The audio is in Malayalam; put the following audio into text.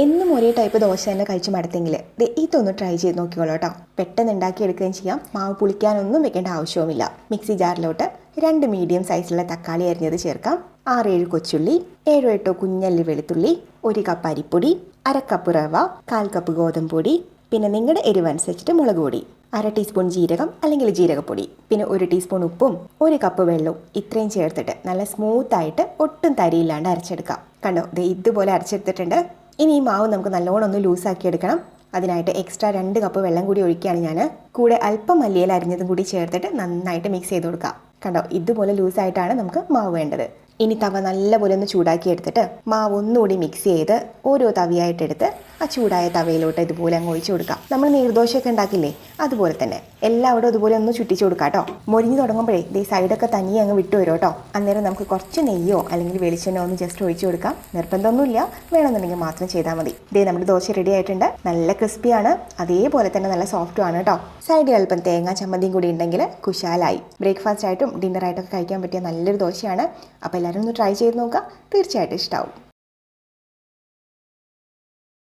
എന്നും ഒരേ ടൈപ്പ് ദോശ തന്നെ കഴിച്ച് മടുത്തെങ്കിൽ ഇതൊന്ന് ട്രൈ ചെയ്ത് നോക്കിക്കോളൂ കേട്ടോ. പെട്ടെന്ന് ഉണ്ടാക്കിയെടുക്കുകയും ചെയ്യാം. മാവ് പുളിക്കാനൊന്നും വെക്കേണ്ട ആവശ്യവുമില്ല. മിക്സി ജാറിലോട്ട് രണ്ട് മീഡിയം സൈസിലുള്ള തക്കാളി അരിഞ്ഞത് ചേർക്കാം. ആറേഴ് കൊച്ചുള്ളി ഏഴോ എട്ടോ കുഞ്ഞല്ലി വെളുത്തുള്ളി ഒരു കപ്പ് അരിപ്പൊടി അരക്കപ്പ് കപ്പ് റവ കാൽ കപ്പ് ഗോതമ്പ് പൊടി പിന്നെ നിങ്ങളുടെ എരിവനുസരിച്ചിട്ട് മുളക് പൊടി അര ടീസ്പൂൺ ജീരകം അല്ലെങ്കിൽ ജീരകപ്പൊടി പിന്നെ ഒരു ടീസ്പൂൺ ഉപ്പും ഒരു കപ്പ് വെള്ളവും ഇത്രയും ചേർത്തിട്ട് നല്ല സ്മൂത്ത് ആയിട്ട് ഒട്ടും തരിയില്ലാണ്ട് അരച്ചെടുക്കാം. കണ്ടോ? ഇതുപോലെ അരച്ചെടുത്തിട്ടുണ്ട്. ഇനി ഈ മാവ് നമുക്ക് നല്ലോണം ഒന്ന് ലൂസാക്കി എടുക്കണം. അതിനായിട്ട് എക്സ്ട്രാ രണ്ട് കപ്പ് വെള്ളം കൂടി ഒഴിക്കുകയാണ് ഞാൻ കൂടെ അല്പം മല്ലിയിൽ അരിഞ്ഞതും കൂടി ചേർത്തിട്ട് നന്നായിട്ട് മിക്സ് ചെയ്ത് കൊടുക്കാം. കണ്ടോ? ഇതുപോലെ ലൂസായിട്ടാണ് നമുക്ക് മാവ് വേണ്ടത്. ഇനി തവ നല്ലപോലെ ഒന്ന് ചൂടാക്കി എടുത്തിട്ട് മാവ് ഒന്നുകൂടി മിക്സ് ചെയ്ത് ഓരോ തവിയായിട്ടെടുത്ത് ആ ചൂടായ തവയിലോട്ട് ഇതുപോലെ അങ്ങ് ഒഴിച്ചു കൊടുക്കാം. നമ്മൾ നീർദോശയൊക്കെ ഉണ്ടാക്കില്ലേ? അതുപോലെ തന്നെ. എല്ലാവരും അതുപോലെ ഒന്ന് ചുറ്റിച്ചു കൊടുക്കാം കേട്ടോ. മൊരിഞ്ഞു തുടങ്ങുമ്പോഴേ ദേ സൈഡൊക്കെ തനിയെ അങ്ങ് വിട്ടു വരും കേട്ടോ. അന്നേരം നമുക്ക് കുറച്ച് നെയ്യോ അല്ലെങ്കിൽ വെളിച്ചെണ്ണോ ഒന്ന് ജസ്റ്റ് ഒഴിച്ചു കൊടുക്കാം. നിർബന്ധമൊന്നുമില്ല. വേണമെന്നുണ്ടെങ്കിൽ മാത്രം ചെയ്താൽ മതി. ദേ നമ്മുടെ ദോശ റെഡി ആയിട്ടുണ്ട്. നല്ല ക്രിസ്പിയാണ് അതേപോലെ തന്നെ നല്ല സോഫ്റ്റും ആണ് കേട്ടോ. സൈഡിൽ അല്പം തേങ്ങാ ചമ്മന്തിയും കൂടി ഉണ്ടെങ്കിൽ കുശാലായി. ബ്രേക്ക്ഫാസ്റ്റ് ആയിട്ടും ഡിന്നറായിട്ടൊക്കെ കഴിക്കാൻ പറ്റിയ നല്ലൊരു ദോശയാണ്. അപ്പോൾ എല്ലാവരും ഒന്ന് ട്രൈ ചെയ്ത് നോക്കുക. തീർച്ചയായിട്ടും ഇഷ്ടമാവും